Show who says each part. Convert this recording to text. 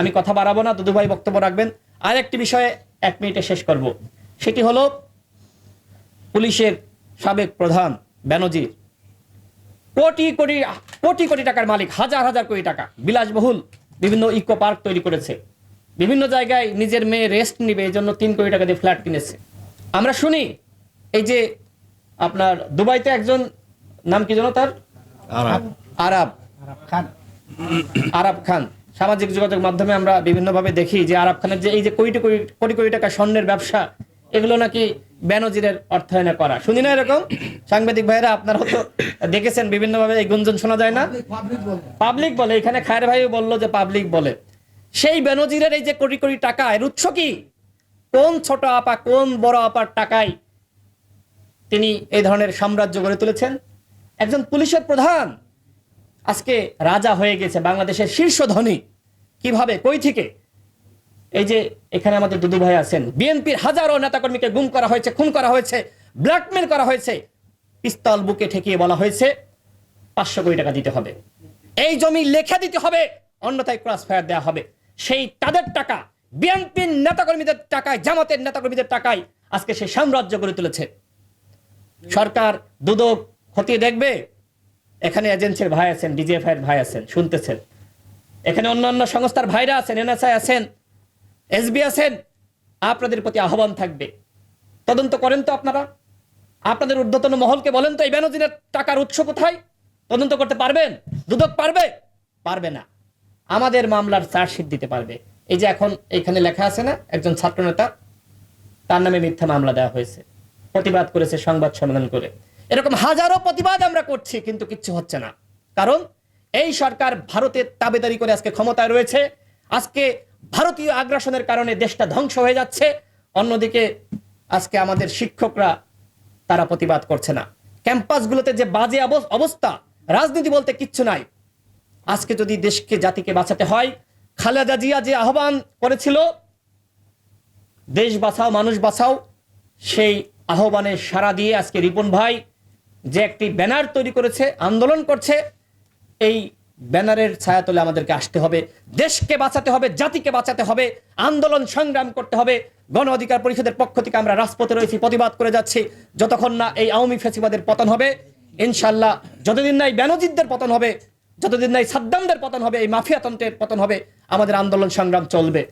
Speaker 1: আমি কথা বাড়াবো না দুদু ভাই বক্তব্য রাখবেন। আর একটি বিষয়ে এক মিনিটে শেষ করব। সেটি হলো পুলিশের সাবেক প্রধান ব্যানজির কোটি কোটি কোটি কোটি টাকার মালিক হাজার হাজার কোটি টাকা বিলাসবহুল বিভিন্ন ইকো পার্ক তৈরি করেছে। বিভিন্ন জায়গায় নিজের মেয়ে রেস্ট নিবে এই জন্য তিন কোটি টাকা দিয়ে ফ্ল্যাট কিনেছে। আমরা শুনি এই যে আপনার দুবাইতে একজন নাম কি যেন তার? আরব। আরব খান। সামাজিক যোগাযোগ মাধ্যমে আমরা বিভিন্নভাবে দেখি যে আরব খানের যে এই যে কোটি কোটি কোটি কোটি টাকা স্বর্ণের ব্যবসা, এগুলো নাকি ব্যানজিরের অর্থায়নে করা। শুনি না এরকম? সাংবাদিক ভাইরা আপনারা তো দেখেছেন, বিভিন্নভাবে এই গুঞ্জন শোনা যায় না? পাবলিক বলে, এখানে খায়ের ভাইও বলল যে পাবলিক বলে। সেই বেনজিরের এই যে কোটি কোটি টাকা, এর উৎস কি? কোন ছোট আপা, কোন বড় আপার টাকায় তিনি এই ধরনের সাম্রাজ্য গড়ে তুলেছেন? একজন পুলিশের প্রধান আজকে রাজা হয়ে গেছে বাংলাদেশের শীর্ষ ধনী। কীভাবে? কই থেকে? এই যে এখানে আমাদের দুদু ভাই আছেন। বিএনপির হাজারো নেতাকর্মীকে গুম করা হয়েছে, খুন করা হয়েছে, ব্ল্যাকমেল করা হয়েছে। পিস্তল বুকে ঠেকিয়ে বলা হয়েছে, পাঁচশো কোটি টাকা দিতে হবে। এই জমি লেখা দিতে হবে, অন্যথায় ক্রস ফায়ার দেওয়া হবে। সেই তাদের টাকা, বিএনপির নেতাকর্মীদের টাকায়, জামাতের নেতাকর্মীদের টাকায় আজকে সে সাম্রাজ্য গড়ে তুলেছে। সরকার দুদক খতিয়ে দেখবে? এখানে এজেন্সির ভাই আছেন ডিজিএফআই এর ভাই আছেন, শুনতেছেন। এখানে অন্যান্য সংস্থার ভাইরা আছেন এনএসআই আছেন এসবি আছেন, আপনাদের প্রতি আহ্বান থাকবে। তদন্ত করেন তো আপনারা। আপনাদের ঊর্ধ্বতন মহলকে বলেন তো, এই বেনজিনের টাকার উৎস কোথায়? তদন্ত করতে পারবেন? দুদক পারবে? পারবে না। আমাদের মামলার চার্জশিট দিতে পারবে। এই যে এখন এখানে লেখা আছে না, একজন ছাত্রনেতা, তার নামে মিথ্যা মামলা দেওয়া হয়েছে। প্রতিবাদ করেছে, সংবাদ সম্মেলন করে। এরকম হাজারো প্রতিবাদ আমরা করছি, কিন্তু কিচ্ছু হচ্ছে না। কারণ এই সরকার ভারতের তাবেদারি করে আজকে ক্ষমতায় রয়েছে। আজকে ভারতীয় আগ্রাসনের কারণে দেশটা ধ্বংস হয়ে যাচ্ছে। অন্যদিকে আজকে আমাদের শিক্ষকরা তারা প্রতিবাদ করছে না। ক্যাম্পাসগুলোতে যে বাজে অব- অবস্থা, রাজনীতি বলতে কিচ্ছু নাই। আজকে যদি দেশকে, জাতিকে বাঁচাতে হয়, খালেদা জিয়া যে আহ্বান করেছিল, দেশ বাঁচাও, মানুষ বাঁচাও, সেই আহ্বানে সাড়া দিয়ে আজকে রিপন ভাই যে একটি ব্যানার তৈরি করেছে, আন্দোলন করছে, এই ব্যানারের ছায়া ছায়াতলে আমাদেরকে আসতে হবে, দেশকে বাঁচাতে হবে, জাতিকে বাঁচাতে হবে, আন্দোলন সংগ্রাম করতে হবে। গণ অধিকার পরিষদের পক্ষ থেকে আমরা রাজপথে রয়েছি, প্রতিবাদ করে যাচ্ছি। যতক্ষণ না এই আওয়ামী ফেসিবাদের পতন হবে ইনশাল্লাহ যতদিন না এই ব্যানজিদদের পতন হবে, যতদিন না এই সাদ্দামদের পতন হবে, এই মাফিয়াতন্ত্রের পতন হবে, আমাদের আন্দোলন সংগ্রাম চলবে।